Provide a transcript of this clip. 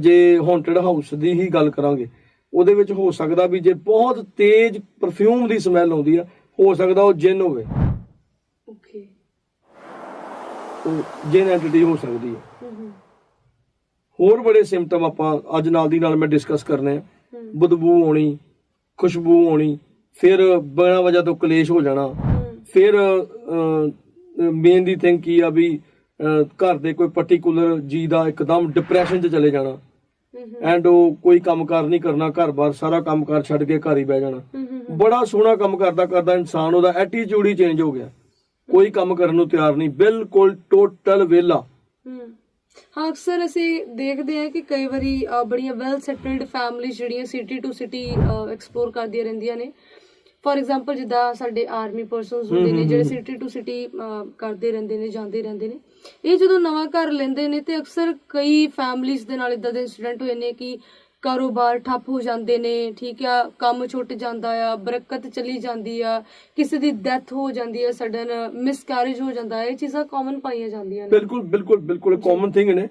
ਜੇ ਹੌਂਟਡ ਹਾਊਸ ਦੀ ਹੀ ਗੱਲ ਕਰਾਂਗੇ ਉਹਦੇ ਵਿੱਚ ਹੋ ਸਕਦਾ ਵੀ ਜੇ ਬਹੁਤ ਤੇਜ਼ ਪਰਫਿਊਮ ਦੀ ਸਮੈਲ ਆਉਂਦੀ ਆ ਹੋ ਸਕਦਾ ਉਹ ਜਿੰਨ ਹੋਵੇ। ਓਕੇ ਉਹ ਜਿੰਨ ਐਂਟੀਟੀ ਹੋ ਸਕਦੀ ਹੈ ਹੋਰ ਬੜੇ ਸਿੰਪਟਮ ਆਪਾਂ ਅੱਜ ਨਾਲ ਦੀ ਨਾਲ ਮੈਂ ਡਿਸਕਸ ਕਰਨੇ ਆ। ਬਦਬੂ ਆਉਣੀ ਖੁਸ਼ਬੂ ਆਉਣੀ ਫਿਰ ਬਿਨਾਂ ਵਜ੍ਹਾ ਤੋਂ ਕਲੇਸ਼ ਹੋ ਜਾਣਾ। ਫਿਰ ਮੇਨ ਦੀ ਥਿੰਗ ਕੀ ਆ ਵੀ ਘਰ ਦੇ ਕੋਈ ਪਾਰਟਿਕੂਲਰ ਜੀ ਦਾ ਇੱਕਦਮ ਡਿਪਰੈਸ਼ਨ 'ਚ ਚਲੇ ਜਾਣਾ। ਐਂਡ ਉਹ ਕੋਈ ਕੰਮਕਾਰ ਨਹੀਂ ਕਰਨਾ ਘਰ-ਬਾਰ ਸਾਰਾ ਕੰਮਕਾਰ ਛੱਡ ਕੇ ਘਰ ਹੀ ਬਹਿ ਜਾਣਾ। ਬੜਾ ਸੋਹਣਾ ਕੰਮ ਕਰਦਾ ਕਰਦਾ ਇਨਸਾਨ ਉਹਦਾ ਐਟੀਟਿਊਡ ਹੀ ਚੇਂਜ ਹੋ ਗਿਆ। ਕੋਈ ਕੰਮ ਕਰਨ ਨੂੰ ਤਿਆਰ ਨਹੀਂ ਬਿਲਕੁਲ ਟੋਟਲ ਵਿਹਲਾ। ਹਾਂ। ਅਕਸਰ ਅਸੀਂ ਦੇਖਦੇ ਹਾਂ ਕਿ ਕਈ ਵਾਰੀ ਬੜੀਆਂ ਵੈਲ ਸੈਟਲਡ ਫੈਮਿਲੀਜ਼ ਜਿਹੜੀਆਂ ਸਿਟੀ ਟੂ ਸਿਟੀ ਐਕਸਪਲੋਰ ਕਰਦੀਆਂ ਰਹਿੰਦੀਆਂ ਨੇ। ਫੋਰ ਐਗਜ਼ਾਮਪਲ ਜਿੱਦਾਂ ਸਾਡੇ ਆਰਮੀ ਪਰਸਨਸ ਹੁੰਦੇ ਨੇ ਜਿਹੜੇ ਸਿਟੀ ਟੂ ਸਿਟੀ ਕਰਦੇ ਰਹਿੰਦੇ ਨੇ ਜਾਂਦੇ ਰਹਿੰਦੇ ਨੇ। ਇਹ ਜਦੋਂ ਨਵਾਂ ਘਰ ਲੈਂਦੇ ਨੇ ਤੇ ਅਕਸਰ ਕਈ ਫੈਮਿਲੀਜ਼ ਦੇ ਨਾਲ ਇਦਾਂ ਦੇ ਇਨਸੀਡੈਂਟ ਹੋਏ ਨੇ ਕਿ ਕਾਰੋਬਾਰ ਠੱਪ ਹੋ ਜਾਂਦੇ ਨੇ ਠੀਕ ਆ ਕੰਮ ਛੁੱਟ ਜਾਂਦਾ ਆ ਬਰਕਤ ਚਲੀ ਜਾਂਦੀ ਆ ਕਿਸੇ ਦੀ ਡੈਥ ਹੋ ਜਾਂਦੀ ਆ ਸਡਨ ਮਿਸਕੈਰੇਜ ਹੋ ਜਾਂਦਾ ਹੈ ਇਹ ਚੀਜ਼ਾਂ ਕਾਮਨ ਪਾਈਆਂ ਜਾਂਦੀਆਂ ਨੇ। ਬਿਲਕੁਲ ਬਿਲਕੁਲ ਬਿਲਕੁਲ ਕਾਮਨ ਥਿੰਗ ਨੇ।